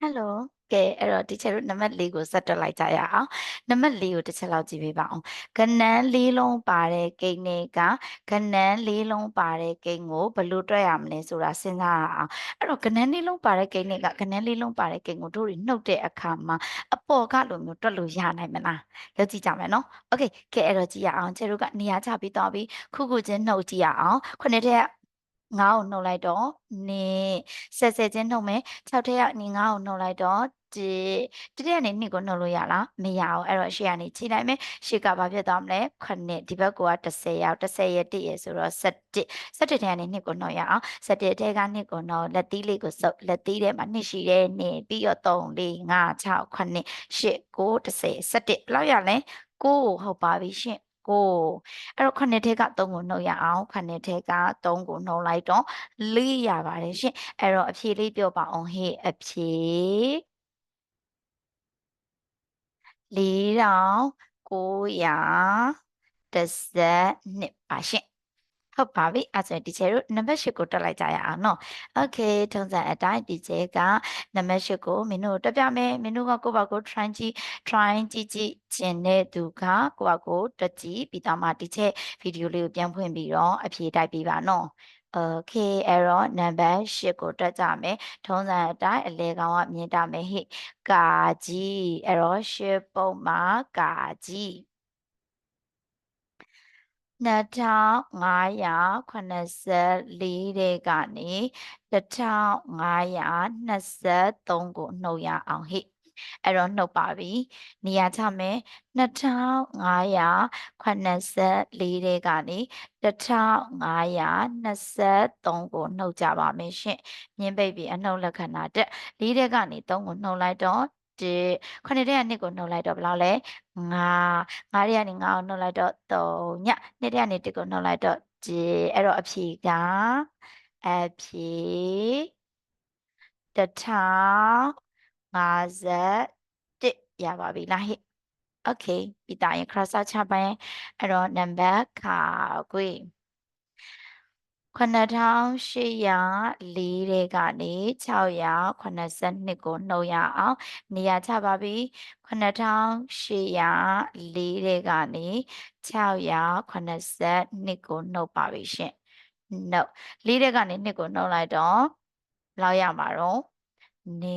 ဟယ်လိုကဲအဲ့တော့ဒီချက်တို့နံပါတ်၄ကိုဆက်တွက်လိုက်ကြရအောင်နံပါတ်၄ကိုတစ်ချက်လောက်ကြည့်ပေးပါအောင်ကဏန်း၄လုံးပါတဲ့ကိန်းတွေကကဏန်း၄လုံးပါတဲ့ကိန်းကိုဘယ်လိုတွက်ရမလဲဆိုတာစဉ်းစားရအောင်အဲ့တော့ကဏန်း၄လုံးပါတဲ့ကိန်းတွေကကဏန်း၄လုံးပါတဲ့ကိန်းကိုတို့တွေနှုတ်တဲ့အခါမှာအပေါ်ကလိုမျိုးတွက်လို့ရနိုင်မလားလောက်ကြည့်ကြမယ်နော်โอเคကဲအဲ့တော့ကြည့်ရအောင်ချက်တို့ကနေရာချပြီးတော့ပြီးခုခုချင်းနှုတ်ကြည့်ရအောင်ခုနှစ်ထက် ငါးကိုနှုတ်လိုက်တော့နေဆက်ဆက်ချင်းနှုတ်မယ်6ထက်ကနေငါးကိုနှုတ်လိုက်တော့ဒီတတိယနေနှစ်ကိုနှုတ်လို့ရလားမရအောင်အဲ့တော့ရှေ့ကနေခြေလိုက်မယ်ရှေ့ကဘာဖြစ်သွားမလဲ9ဒီဘက်က30ရောက်30ရဲ့1ရဲ့ဆိုတော့17 17ထဲကနေနှစ်ကိုနှုတ်ရအောင်17ထဲကနှစ်ကိုနှုတ်လက်သီးလေးကိုစုပ်လက်သီးထဲမှာနှစ်ရှိတဲ့နှစ်ပြီးတော့3 4 5 6 9 8 9 10 17ဘယ်လောက်ရလဲ9ဟုတ်ပါပြီရှင် ကိုအဲ့တော့ခုနှစ်ထဲက3ကိုနှုတ်ရအောင်ခုနှစ်ထဲက3ကိုနှုတ်လိုက်တော့4ရပါတယ်ရှင်အဲ့တော့အဖြေလေးပြောပါအောင်ဟေ့အဖြေ4912ပါရှင် ဟုတ်ပါပြီအဲ့ဆိုရင်ဒီချေတို့နံပါတ်8ကိုတက်လိုက်ကြရအောင်နော်โอเคထုံးစံအတိုင်းဒီချေကနံပါတ်8ကိုမင်းတို့တက်ပြမယ်မင်းတို့ကကိုယ့်ဘာကို try ကြည့် try ကြည့်ကြည့်ကျင်တဲ့သူကကိုယ့်ဘာကိုတွက်ကြည့်ပြီးတော့မှဒီချေဗီဒီယိုလေးကိုပြန်ဖွင့်ပြီးတော့အဖြေတိုက်ပေးပါနော်โอเคအဲ့တော့နံပါတ်8ကိုတက်ကြမယ်ထုံးစံအတိုင်းအလေကောင်ကမြင်တမယ်ဟိကာကြီးအဲ့တော့ရှစ်ပုံမှာကာကြီး 2584တဲ့ကနေ1523ကိုနှုတ်ရအောင်ဟိအဲ့တော့နှုတ်ပါပြီနေရာချမယ်2584တဲ့ကနေ1523ကိုနှုတ်ကြပါမယ်ရှင်မြင်းပိတ်ပြီးအနှုတ်လက္ခဏာတက်၄တဲ့ကနေ3ကိုနှုတ်လိုက်တော့ 1ခုနှစ်တဲ့ကနှစ်ကိုနှုတ်လိုက်တော့ဘယ်လောက်လဲ9 9တဲ့ကနေ9ကိုနှုတ်လိုက်တော့3ညနှစ်တဲ့ကနေ1ကိုနှုတ်လိုက်တော့1အဲ့တော့အဖြေကအဖြေ1051ရပါပြီလားဟဲ့ okay ပြီးသားရင် cross out ချပိုင်းအဲ့တော့ number ခါကွေး 9804တဲ့ကနေ682ကိုနှုတ်ရအောင် နေရာချပါပြီ9804တဲ့ကနေ682ကိုနှုတ်ပါပြီရှင်နှုတ်၄တဲ့ကနေ2ကိုနှုတ်လိုက်တော့ဘယ်လောက်ရမှာတော့ နေ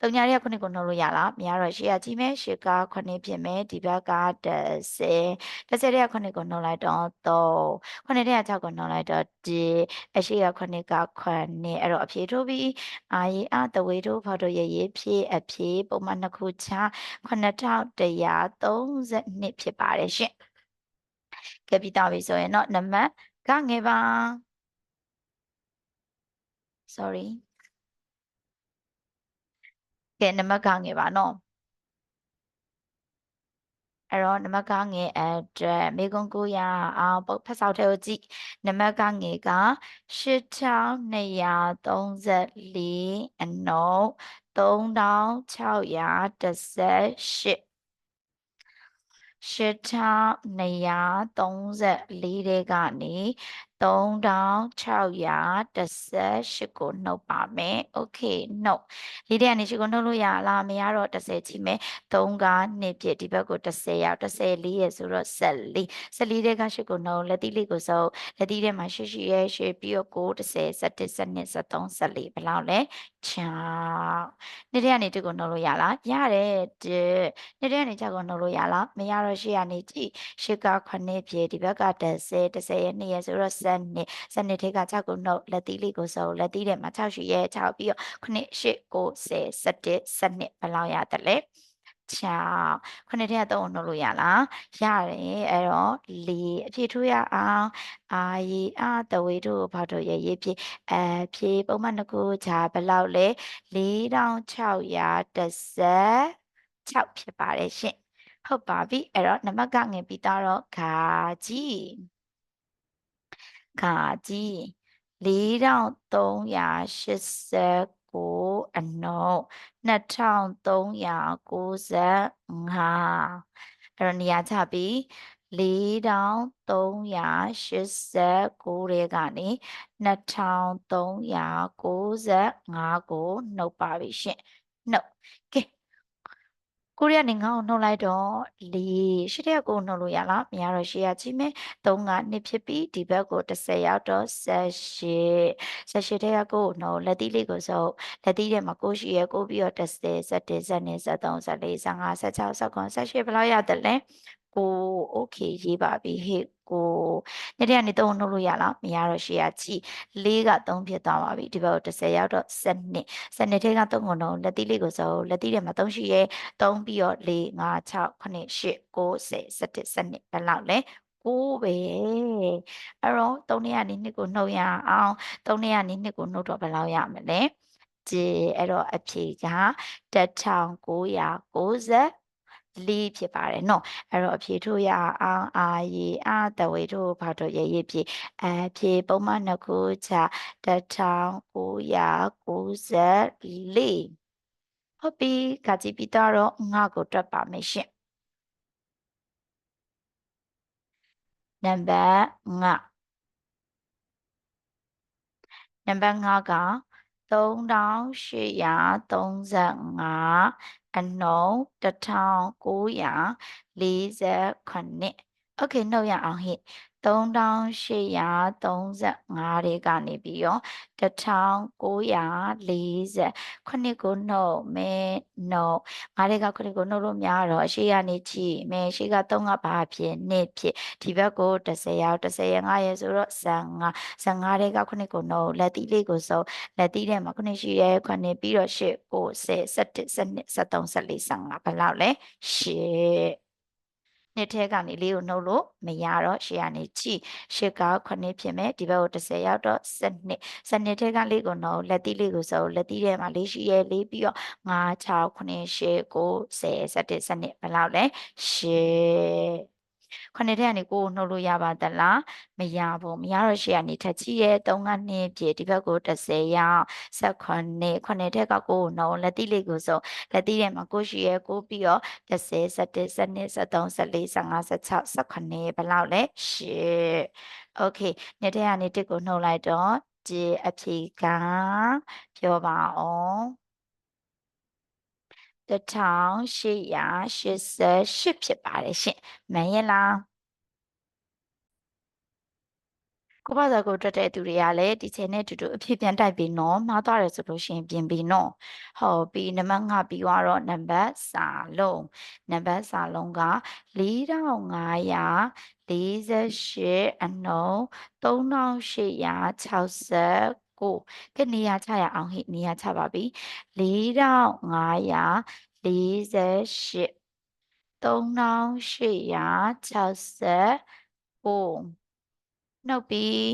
တုံညာတွေကခုနှစ်ကိုနှုတ်လို့ရလားမရတော့ရှေ့ကကြည့်မယ်ရှေ့ကခုနှစ်ဖြစ်မယ်ဒီဘက်က30 30တွေကခုနှစ်ကိုနှုတ်လိုက်တော့3ခုနှစ်တွေက6ကိုနှုတ်လိုက်တော့ဒီအရှိကခုနှစ်ကခုနှစ်အဲ့တော့အဖြေထုတ်ပြီးအာရီအတဝေတို့ဖော်တို့ရရေးဖြည့်အဖြေပုံမှန်နှစ်ခုချ9132ဖြစ်ပါတယ်ရှင်ကဲပြီးသားပြီဆိုရင်တော့နံပါတ်ကငယ်ပါ sorry ကဲနံပါတ်ကငယ်ပါနော်အဲ့တော့နံပါတ်ကငယ်အတွက်မေကွန်ကိုရအောင်ပုတ်ဖတ်ဆောက်ထဲကိုကြည့်နံပါတ်ကငယ်က8234အနုပ်3618 8234တဲ့ကနေ 3618ကိုနှုတ်ပါမယ်။ Okay နှုတ်လေးတဲ့ကနေရှိကိုနှုတ်လို့ရလားမရတော့30ကြည့်မယ်3က2ပြည့်ဒီဘက်ကို30ရောက်34ရဲ့ဆိုတော့14 14တဲ့ကရှိကိုနှုတ်လက်သီးလေးကိုစုပ်လက်သီးထဲမှာရှိရှိရဲ့ရှိပြီးတော့9 30 17 12 13 14ဘယ်လောက်လဲ6နေ့တဲ့ကနေတကိုနှုတ်လို့ရလားရတယ်တဲ့နေ့တဲ့ကနေ6ကိုနှုတ်လို့ရလားမရတော့ရှေ့ကနေကြည့်ရှေ့က9ပြည့်ဒီဘက်က30 30ရဲ့2ရဲ့ဆိုတော့7နှစ်7နှစ်ထဲက6ကိုနှုတ်လက်သီးလေးကိုစုပ်လက်သီးထဲမှာ6ရှိရဲ့6ပြီးတော့9 8 9 10 17 12ဘယ်လောက်ရတယ်လဲ6ခုနှစ်ထဲက3ကိုနှုတ်လို့ရလားရတယ်အဲ့တော့4အဖြေထိုးရအောင်အာရီအာတဝေတို့ဘာတို့ရဲ့ရေးဖြစ်အဖြေပုံမှန်တစ်ခုဂျာဘယ်လောက်လဲ4616ဖြစ်ပါတယ်ရှင်ဟုတ်ပါပြီအဲ့တော့နံပါတ်ကငယ်ပြီးတော့ခါကြီး ခါကြီး4389အနုပ်2395အဲ့တော့နေရာချပြီး4389တဲ့ကနေ2395ကိုနှုတ်ပါပြီရှင်နှုတ်ကဲ ကိုရီးယားနိုင်ငံကိုနှုတ်လိုက်တော့၄ရှစ်ရက်ကိုနှုတ်လို့ရလားမရတော့ရှစ်ရက်ကြီးမယ်၃ကနှစ်ဖြစ်ပြီးဒီဘက်ကို30ရောက်တော့78 78တဲ့ကိုနှုတ်လက်သီးလေးကိုစုပ်လက်သီးထဲမှာကိုရှိရကိုပြီးတော့30 71 72 73 74 75 76 79 78ဘယ်လောက်ရသလဲကို okay ရေးပါပြီဟေ့ ကိုနေ့တည်းကနေ3နှုတ်လို့ရလားမရတော့ရှေ့ရကြည့်4က3ဖြစ်သွားပါပြီဒီဘက်ကို30ရောက်တော့12 12ထဲက3ကိုနှုတ်လက်သီးလေးကိုစုပ်လက်သီးထဲမှာ3ရှိရဲ3ပြီးတော့4 5 6 9 8 9 10 11 12ဘယ်လောက်လဲကိုပဲအဲ့တော့3နေရာနေနှစ်ကိုနှုတ်ရအောင်3နေရာနေနှစ်ကိုနှုတ်တော့ဘယ်လောက်ရမလဲကြည်အဲ့တော့အဖြေက1990 လေးဖြစ်ပါတယ်နော်အဲ့တော့အဖြေထိုးရအောင်အာရီအာတဝေထိုးဘာတော့ရရဖြေအဖြေပုံမှန်နှစ်ခုချ1994ဟုတ်ပြီကကြည့်ပြီးတော့ငါကိုတွက်ပါမယ်ရှင်နံပါတ်5နံပါတ်5က 3835အနှုံး1948 Okay နှုတ်ရအောင်ဟိ 3835တွေကနေပြီးတော့1940ခုနှစ်ကိုနှုတ်မဲနှုတ်ငါးတွေကခုနှစ်ကိုနှုတ်လို့များတော့အရှိကနေကြည့်မဲရှိက3ကဘာဖြစ်နှစ်ဖြစ်ဒီဘက်ကို30ရောက်30ရ5ရဆိုတော့15 15တွေကခုနှစ်ကိုနှုတ်လက်သီးလေးကိုစုပ်လက်သီးထဲမှာခုနှစ်ရှိရဲခုနှစ်ပြီးတော့8 9 10 11 12 13 14 15ဘယ်လောက်လဲ8 နှစ်ထဲကနေလေးကိုနှုတ်လို့မရတော့ရှေ့ကနေချီရှစ်က9ဖြစ်မယ်ဒီဘက်ကို30ရောက်တော့7 7ထဲကလေးကိုနှုတ်လက်သီးလေးကိုစုပ်လက်သီးထဲမှာလေးရှိရဲလေးပြီးတော့5 6 9 10 9 10 11 12ဘယ်လောက်လဲ10 ခုနှစ်ထဲကနေကိုကိုနှုတ်လို့ရပါသလားမရဘူးမရတော့ရှေ့ကနေထက်ချီရဲ့3က2ပြည့်ဒီဘက်ကို30ရောက်18ခုနှစ်ထက်ကကိုကိုနှုတ်လက်တိလေးကိုစုံလက်တိထဲမှာကိုရှိရဲ့ကိုပြီးတော့30 17 12 13 14 15 16 18ဘယ်လောက်လဲ10 Okay နှစ်ထဲကနေတစ်ကိုနှုတ်လိုက်တော့ဒီအဖြေကပြောပါအောင် 1888ဖြစ်ပါတယ်ရှင်မှန်ရဲ့လားကိုဘာသာကိုတွက်တဲ့သူတွေကလည်းဒီချိန်နဲ့တူတူအဖြစ်ပြန်တိုက်ပြီးနော်မှားသွားတယ်ဆိုလို့ရှိရင်ပြင်ပြီးနော်ဟုတ်ပြီနံပါတ်5ပြီးတော့နံပါတ်စာလုံးနံပါတ်စာလုံးက4548အနှုံ3869 ကနေရာချရအောင်ဟိနေရာချပါပြီ4548 3869နှုတ်ပြီး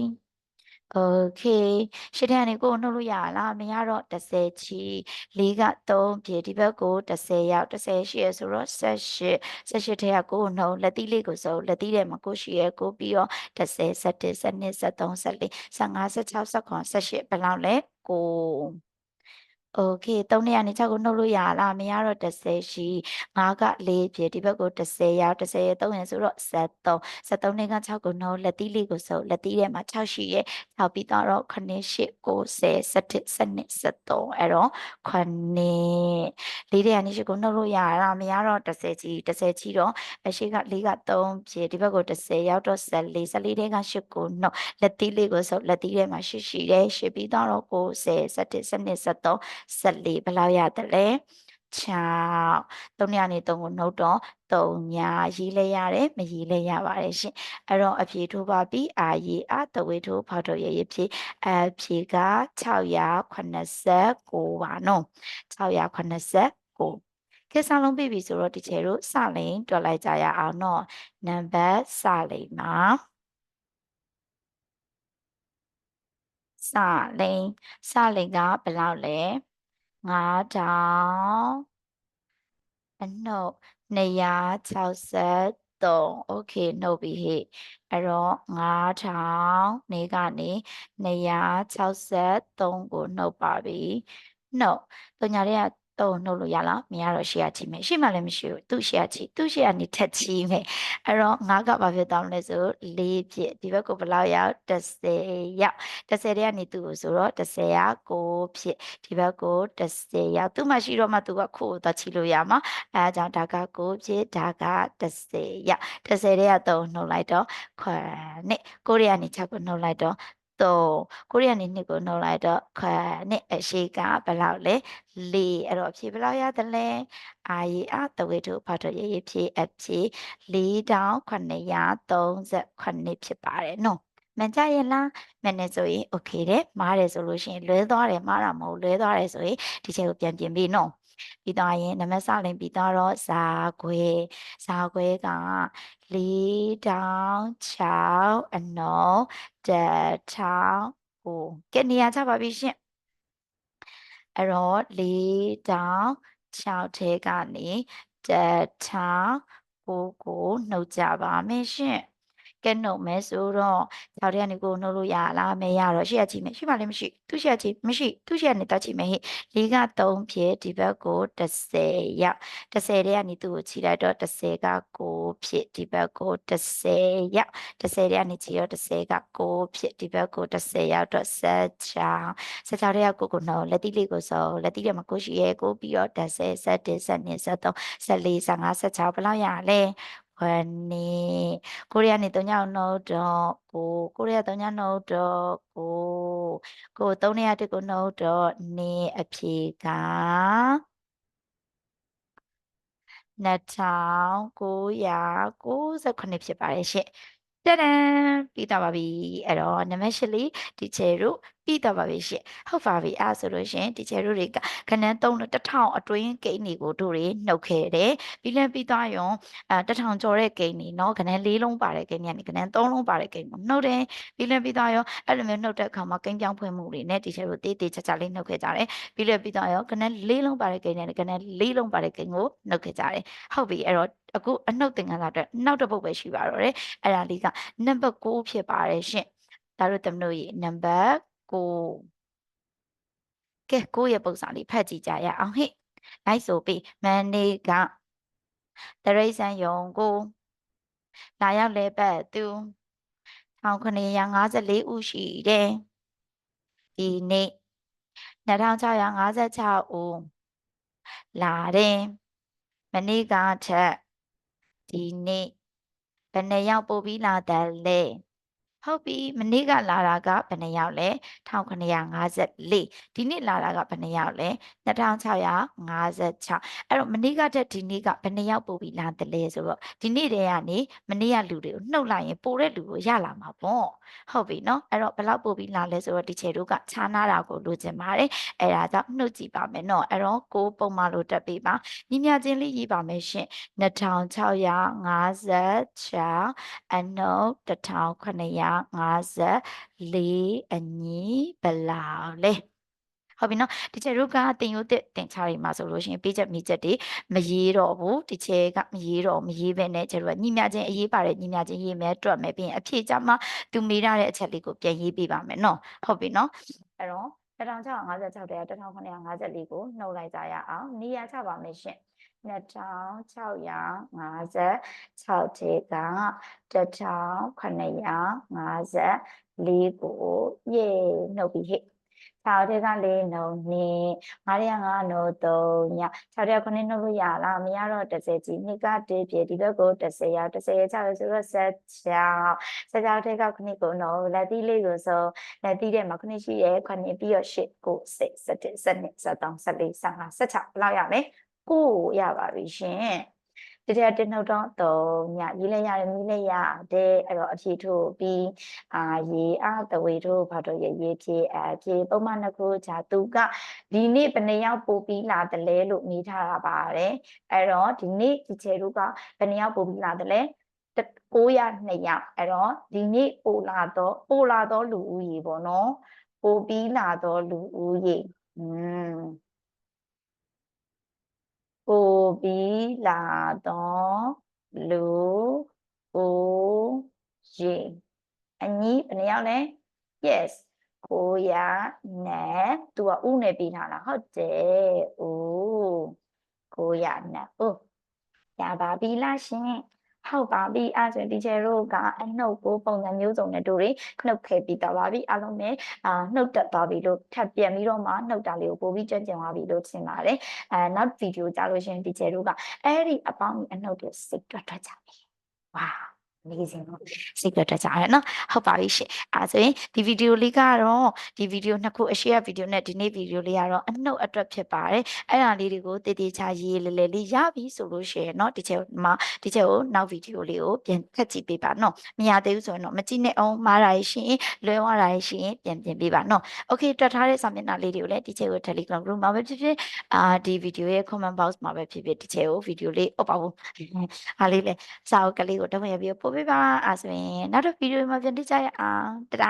Okay ရှစ်ထက်ကနေကိုယ်နှုတ်လို့ရလားမရတော့30ချီ၄က3ပြေဒီဘက်ကို30ရောက်30ရှိရဆိုတော့78 78ထက်ကကိုယ်နှုတ်လက်သီးလေးကိုစုပ်လက်သီးထဲမှာကိုရှိရကိုပြီးတော့30 71 72 73 74 75 76 79 78ဘယ်လောက်လဲကို โอเค3နဲ့ကနေ6ကိုနှုတ်လို့ရလားမရတော့30ရှိ5က4ဖြစ်ဒီဘက်ကို30ရောက်30ရဲ့3ရယ်ဆိုတော့73 73နဲ့က6ကိုနှုတ်လက်သီးလေးကိုစုပ်လက်သီးထဲမှာ6ရှိရဲ့6ပြီးတော့9 8 9 10 17 12 73အဲ့တော့9လေးတဲ့ကနေရှိကိုနှုတ်လို့ရလားမရတော့30ကြီး30ကြီးတော့အရှိက4က3ဖြစ်ဒီဘက်ကို30ရောက်တော့14 14တဲ့က8ကိုနှုတ်လက်သီးလေးကိုစုပ်လက်သီးထဲမှာ8ရှိတယ်8ပြီးတော့9 10 17 12 73 14ဘယ်လောက်ရတယ်လဲ6 3ညနေ3ကိုနှုတ်တော့3ညရေးလဲရတယ်မရေးလဲရပါတယ်ရှင်အဲ့တော့အဖြေထိုးပါပြီအာရေးအတဝေထိုးဖောက်တော့ရရဖြေအဖြေက689ပါနော်689ကဲစလုံးပြီပြီဆိုတော့ဒီချေတို့စလိန်တွက်လိုက်ကြရအောင်နော်နံပါတ်စလိန်မှာစလိန်စလိန်ကဘယ်လောက်လဲ 9000အနှုတ်263 okay နှုတ်ပြီဟဲ့အဲ့တော့9000နေကနေ263ကိုနှုတ်ပါပြီနှုတ်တညာတွေက တော့နှုတ်လို့ရလားမရတော့ရှေ့ကချီမယ်ရှေ့မှာလည်းမရှိဘူးသူ့ရှေ့ကချီသူ့ရှေ့ကနေထက်ချီမယ်အဲ့တော့ငါးကဘာဖြစ်သွားမလဲဆို၄ဖြစ်ဒီဘက်ကိုဘယ်လောက်ရောက်30ရောက်30တဲ့ကနေသူ့ကိုဆိုတော့30က9ဖြစ်ဒီဘက်ကို30ရောက်သူ့မှာရှိတော့မှသူကခိုးသွားချီလို့ရမှာအဲအကြောင်းဒါက9ဖြစ်ဒါက30ရောက်30တဲ့က3နှုတ်လိုက်တော့ခွနဲ့9တဲ့ကနေ6ကိုနှုတ်လိုက်တော့ 3ကိုရီးယားနေနှစ်ကိုနှုတ်လိုက်တော့ခါနှစ်အရှိကဘယ်လောက်လဲ4အဲ့တော့အဖြေဘယ်လောက်ရသလဲအာရီအတဝိထုဖတ်တော့ရေးရေးဖြေအဖြေ4938ဖြစ်ပါတယ်နော်မှန်ကြရဲ့လားမှန်တယ်ဆိုရင် okay တယ်မားတယ်ဆိုလို့ရှိရင်လွဲသွားတယ်မားတာမဟုတ်လွဲသွားတယ်ဆိုရင်ဒီချက်ကိုပြန်ပြင်ပြီးနော်ပြီးတော့ရင်နမစလိန်ပြီးတော့ဇာခွဲဇာခွဲက ၄တောင်6အနောတက်ထောင်ဟိုကဲနေရာချပါပြီရှင်အဲ့တော့၄တောင်6ထဲကနေတက်ထောင်ကိုကိုနှုတ်ကြပါမယ်ရှင် ကဲနှုတ်မယ်ဆိုတော့၆ထဲကနေကိုနှုတ်လို့ရလားမရတော့ရှေ့ကကြည့်မယ်ရှိပါလိမ့်မရှိသူရှေ့ကကြည့်မရှိသူရှေ့ကနေတက်ကြည့်မယ်ဟိ၄က3ဖြစ်ဒီဘက်ကို30ရောက်30ထဲကနေသူ့ကိုခြိလိုက်တော့30က9ဖြစ်ဒီဘက်ကို30ရောက်30ထဲကနေခြိတော့30က9ဖြစ်ဒီဘက်ကို30ရောက်တော့16 16ထဲကကိုကိုနှုတ်လက်တိလေးကိုစောလက်တိထဲမှာကိုရှိရဲကိုပြီးတော့30 71 72 73 74 55 16ဘယ်လောက်ရလဲ ဝနေကိုရီးယားနေ3ညောင်းနှုတ်တော့ကိုကိုရီးယား3ညနှုတ်တော့ကိုကို3နေရာတစ်ကိုနှုတ်တော့နေအဖြေက2998ဖြစ်ပါတယ်ရှင့်တဒံပြီးတော့ပါပြီအဲ့တော့နံပါတ်၈လေးဒီချေတို့ ပြီးတော့ပါပြီရှင့်ဟုတ်ပါပြီအဲ့ဆိုလို့ရှင်ဒီချေတို့တွေကခဏန်း3လို့1000အတွင်းဂိမ်းတွေကိုတို့တွေနှုတ်ခဲ့တယ်ပြီးလဲပြီးသွားရောအဲ1000ကျော်တဲ့ဂိမ်းတွေเนาะခဏန်း4လုံးပါတဲ့ဂိမ်းတွေကနေခဏန်း3လုံးပါတဲ့ဂိမ်းကိုနှုတ်တယ်ပြီးလဲပြီးသွားရောအဲ့လိုမျိုးနှုတ်တဲ့အခါမှာဂိမ်းပြောင်းဖွင့်မှုတွေနဲ့ဒီချေတို့တေးတေးချာချာလေးနှုတ်ခဲ့ကြတယ်ပြီးလဲပြီးသွားရောခဏန်း4လုံးပါတဲ့ဂိမ်းတွေနဲ့ခဏန်း4လုံးပါတဲ့ဂိမ်းကိုနှုတ်ခဲ့ကြတယ်ဟုတ်ပြီအဲ့တော့အခုအနှုတ်သင်္ကန်းစာအတွက်နောက်တစ်ပုတ်ပဲရှိပါတော့တယ်အဲ့ဒါလေးကနံပါတ်6ဖြစ်ပါတယ်ရှင်ဒါတို့သမတို့ရေနံပါတ် 6ကဲ6ရဲ့ပုံစံလေးဖတ်ကြည့်ကြရအောင်ဟိလိုက်ဆိုပြီးမန်နေကတရိษံယုံကိုလာရောက်လဲပတ်သူ1954ဦးရှိတယ်ဒီနေ့2656ဦးလာတယ်မနေ့ကထက်ဒီနေ့ဘယ်နှစ်ယောက်ပို့ပြီးလာတယ်လဲ ဟုတ်ပြီမနေ့ကလာတာကဘယ်နှယောက်လဲ1954ဒီနေ့လာတာကဘယ်နှယောက်လဲ2656အဲ့တော့မနေ့ကတက်ဒီနေ့ကဘယ်နှယောက်ပို့ပြီးလာတယ်လဲဆိုတော့ဒီနေ့တည်းကနေမနေ့ကလူတွေကိုနှုတ်လိုက်ရင်ပို့တဲ့လူကိုရလာမှာပေါ့ဟုတ်ပြီနော်အဲ့တော့ဘယ်လောက်ပို့ပြီးလာလဲဆိုတော့ဒီချေတို့ကခြားနာတာကိုလိုချင်ပါတယ်အဲ့ဒါကြောင့်နှုတ်ကြည့်ပါမယ်နော်အဲ့တော့ကိုပုံမှန်လို့တက်ပေးပါညီမြချင်းလေးရေးပါမယ်ရှင်2656အနုတ်1900 154အညီဘလောက်လဲဟုတ်ပြီနော်ဒီချက်တို့ကတင်ရုပ်တက်တင်ချတွေမှာဆိုလို့ရှိရင်ပေးချက်မိချက်တွေမရေးတော့ဘူးဒီချက်ကမရေးတော့မရေးဘဲနဲ့ကျတို့ကညီမြချင်းအရေးပါတယ်ညီမြချင်းရေးမယ်တွက်မယ်ပြီးရင်အဖြေကြမှာသူမေးရတဲ့အချက်လေးကိုပြန်ရေးပေးပါမယ်နော်ဟုတ်ပြီနော်အဲ့တော့1656တဲ့1954ကိုနှုတ်လိုက်ကြရအောင်နေရာချပါမယ်ရှင် 2656ထဲက1954ကိုယေနှုတ်ပြီးဟဲ့6ထဲက4နှုတ်2 5ထဲက5နှုတ်3ည6ထဲက9နှုတ်လို့ရလားမရတော့30ကြီး2က1ပြဒီဘက်ကို30ရောက်30ရ6ရဆိုတော့16 16ထဲက9ကိုနှုတ်လက်သီးလေးကိုဆိုလက်သီးထဲမှာ9ရှိရဲ9ပြီးတော့8 9 10 11 12 13 14 15 16ဘယ်လောက်ရမလဲ ကိုရပါပြီရှင်တတိယတစ်နှုတ်တော့3ညရေးလဲရတယ်မီးလဲရတယ်အဲ့တော့အဖြေထုတ်ပြီးအာရေအားတဝေထုတ်ဘာတော့ရေရေးဖြေအဖြေပုံမှန်တစ်ခုချာသူကဒီနေ့ဘယ်နှယောက်ပို့ပြီးလာတယ်လဲလို့မိထားတာပါတယ်အဲ့တော့ဒီနေ့ဒီချေတို့ကဘယ်နှယောက်ပို့ပြီးလာတယ်လဲ902ယောက်အဲ့တော့ဒီနေ့ပို့လာတော့ပို့လာတော့လူဦးရေပေါ့နော်ပို့ပြီးလာတော့လူဦးရေอืม ပိုပြီးလာတော့လူကိုရေအညီဘယ်နှယောက်လဲ yes ကိုရနဲ့သူကဥနဲ့ပြီးထားလားဟုတ်တယ်ဥ900နဲ့ဟုတ်ရပါပြီလားရှင် ဟုတ်ပါပြီအဲ့ဆိုရင် teacher တို့ကအနှုတ်ကိုပုံစံမျိုးစုံနဲ့တို့တွေနှုတ်ခဲ့ပြီးတော့ပါပြီအားလုံးပဲအာနှုတ်တက်သွားပြီလို့ထပ်ပြန်ပြီးတော့မှနှုတ်တာလေးကိုပို့ပြီးကြွကျင်သွားပြီလို့ထင်ပါတယ်အဲနောက်ဗီဒီယိုကြလို့ရှင် teacher တို့ကအဲ့ဒီအပေါင်းအနှုတ်တွေစိတ်တွက်တွက်ကြပြီဝါ amazing နော်စိတ်တွက်တွက်ကြရတယ်နော်ဟုတ်ပါပြီရှင်အဲဆိုရင်ဒီဗီဒီယိုလေးကတော့ဒီဗီဒီယိုနှစ်ခုအရှိရဗီဒီယိုနဲ့ဒီနေ့ဗီဒီယိုလေးကတော့အနှုတ်အတွက်ဖြစ်ပါတယ်အဲ့ဒါလေးတွေကိုတည်တည်ချာရေးလေလေလေးရပြီဆိုလို့ရှိရင်เนาะဒီချက်မှာဒီချက်ကိုနောက်ဗီဒီယိုလေးကိုပြန်ဖတ်ကြည့်ပေးပါเนาะမရသေးဘူးဆိုရင်တော့မကြည့်နဲ့အောင်မှားတာရှိရင်လွဲသွားတာရှိရင်ပြန်ပြင်ပေးပါเนาะ okay တွက်ထားတဲ့စာမျက်နှာလေးတွေကိုလည်းဒီချက်ကို Telegram group မှာပဲဖြစ်ဖြစ်အာဒီဗီဒီယိုရဲ့ comment box မှာပဲဖြစ်ဖြစ်ဒီချက်ကိုဗီဒီယိုလေးဟုတ်ပါဘူးအားလေးလေစာအုပ်ကလေးကိုတော့ရပြီးပို့ ့ပေးပါအဲဆိုရင်နောက်တစ်ဗီဒီယိုမှာပြန်တွေ့ကြရအောင်တဒါ